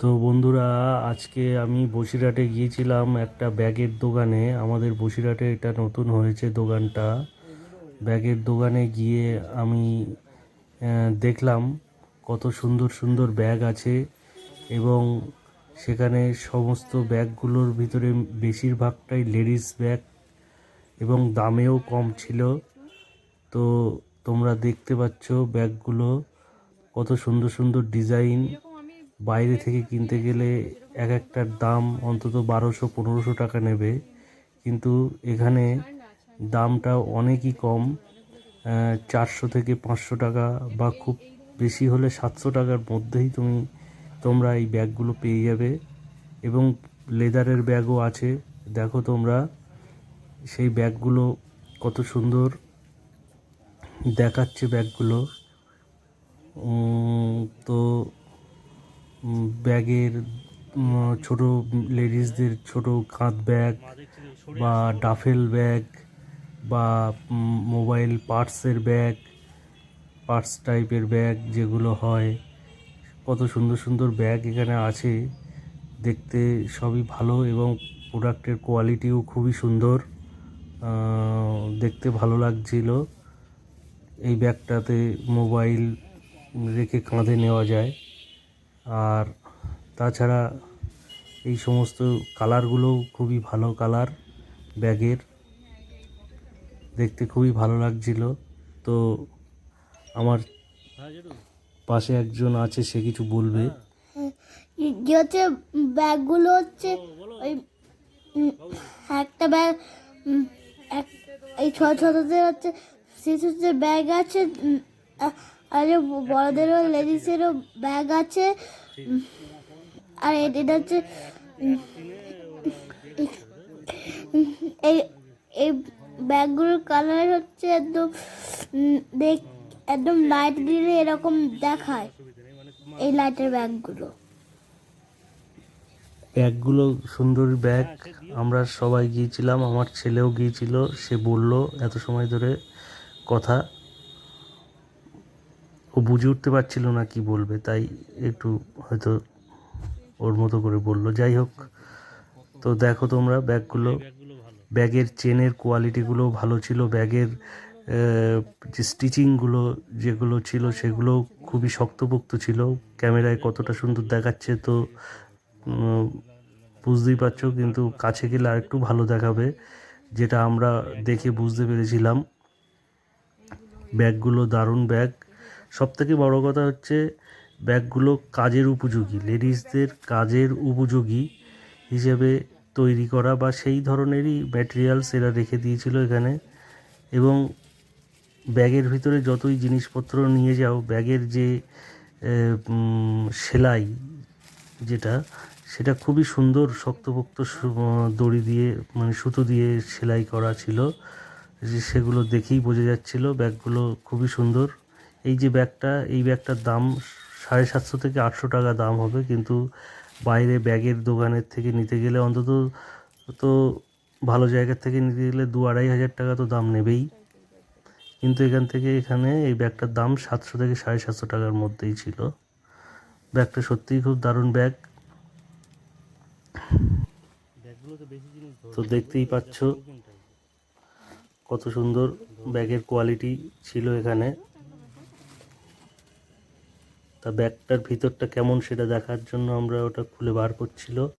তো বন্ধুরা, আজকে আমি বসিরহাটে গিয়েছিলাম একটা ব্যাগের দোকানে। আমাদের বসিরহাটে এটা নতুন হয়েছে দোকানটা। ব্যাগের দোকানে গিয়ে আমি দেখলাম কত সুন্দর সুন্দর ব্যাগ আছে এবং সেখানে সমস্ত ব্যাগগুলোর ভিতরে বেশিরভাগটাই লেডিস ব্যাগ এবং দামেও কম ছিল। তো তোমরা দেখতে পাচ্ছ ব্যাগগুলো, কত সুন্দর সুন্দর ডিজাইন। বাইরে থেকে কিনতে গেলে এক একটার দাম অন্তত বারোশো, পনেরোশো টাকা নেবে। কিন্তু এখানে দামটা অনেকই কম চারশো থেকে পাঁচশো টাকা বা খুব বেশি হলে সাতশো টাকার মধ্যেই তুমি, তোমরা এই ব্যাগগুলো পেয়ে যাবে। এবং লেদারের ব্যাগও আছে। দেখো তোমরা, সেই ব্যাগগুলো কত সুন্দর দেখাচ্ছে ব্যাগগুলো। তো ব্যাগের ছোট লেডিসদের ছোট কাঁধ ব্যাগ বা ডাফেল ব্যাগ বা মোবাইল পার্টসের ব্যাগ পার্টস টাইপের ব্যাগ যেগুলো হয়। কত সুন্দর সুন্দর ব্যাগ এখানে আছে। দেখতে সবই ভালো এবং প্রোডাক্টের কোয়ালিটিও খুবই সুন্দর। দেখতে ভালো লাগছিল। এই ব্যাগটাতে মোবাইল রেখে কাঁধে নেওয়া যায়। আর তাছাড়া এই সমস্ত কালারগুলোও খুবই ভালো কালার ব্যাগের। দেখতে খুবই ভালো লাগছিল। তো আমার পাশে একজন আছে, সে কিছু বলবে। হচ্ছে ব্যাগগুলো হচ্ছে ওই একটা ব্যাগ এই ছোট ছোটদের হচ্ছে শিশুদের ব্যাগ আছে আর বড়দেরও লেডিসেরও ব্যাগ আছে। আর এটা হচ্ছে এই এই ব্যাগগুলোর কালার হচ্ছে একদম দেখ একদম লাইট দিলে এরকম দেখায় এই লাইটের ব্যাগগুলো। ব্যাগগুলো সুন্দর ব্যাগ। আমরা সবাই গিয়েছিলাম, আমার ছেলেও গিয়েছিল, সে বলল এত সময় ধরে কথা। ও বুঝে উঠতে পারছিল না কি বলবে, তাই একটু হয়তো ওর মতো করে বলল, যাই হোক, তো দেখো তোমরা, ব্যাগগুলো, ব্যাগের চেনের কোয়ালিটিগুলো ভালো ছিল, ব্যাগের যে স্টিচিংগুলো যেগুলো ছিল সেগুলো খুবই শক্তপোক্ত ছিল, ক্যামেরায় কতটা সুন্দর দেখাচ্ছে তো বুঝতেই পারছ, কিন্তু কাছে গেলে আরেকটু ভালো দেখাবে, যেটা আমরা দেখে বুঝতে পেরেছিলাম। ব্যাগগুলো দারুণ ব্যাগ সব থেকে বড় কথা হচ্ছে ব্যাগগুলো কাজের উপযোগী, লেডিসদের কাজের উপযোগী হিসেবে তৈরি করা বা সেই ধরনেরই ম্যাটেরিয়ালস এরা রেখে দিয়েছিল এখানে। এবং ব্যাগের ভিতরে যতই জিনিসপত্র নিয়ে যাও, ব্যাগের যে সেলাই যেটা, সেটা খুবই সুন্দর শক্তপোক্ত দড়ি দিয়ে মানে সুতো দিয়ে সেলাই করা ছিল। সেগুলো দেখেই বোঝা যাচ্ছিল ব্যাগগুলো খুবই সুন্দর। এই যে ব্যাগটা এই ব্যাগটার দাম সাড়ে সাতশো থেকে আটশো টাকা দাম হবে কিন্তু বাইরে ব্যাগের দোকানের থেকে নিতে গেলে অন্তত তো ভালো জায়গার থেকে নিতে গেলে দু আড়াই হাজার টাকা তো দাম নেবেই। কিন্তু এখান থেকে এখানে এই ব্যাগটার দাম সাতশো থেকে সাড়ে সাতশো টাকার মধ্যেই ছিল। ব্যাগটা সত্যিই খুব দারুণ ব্যাগ। তো দেখতেই পাচ্ছ। কত সুন্দর ব্যাগের কোয়ালিটি ছিল এখানে। তা ব্যাগটার ভিতরটা কেমন সেটা দেখার জন্য আমরা ওটা খুলে বার করছিল।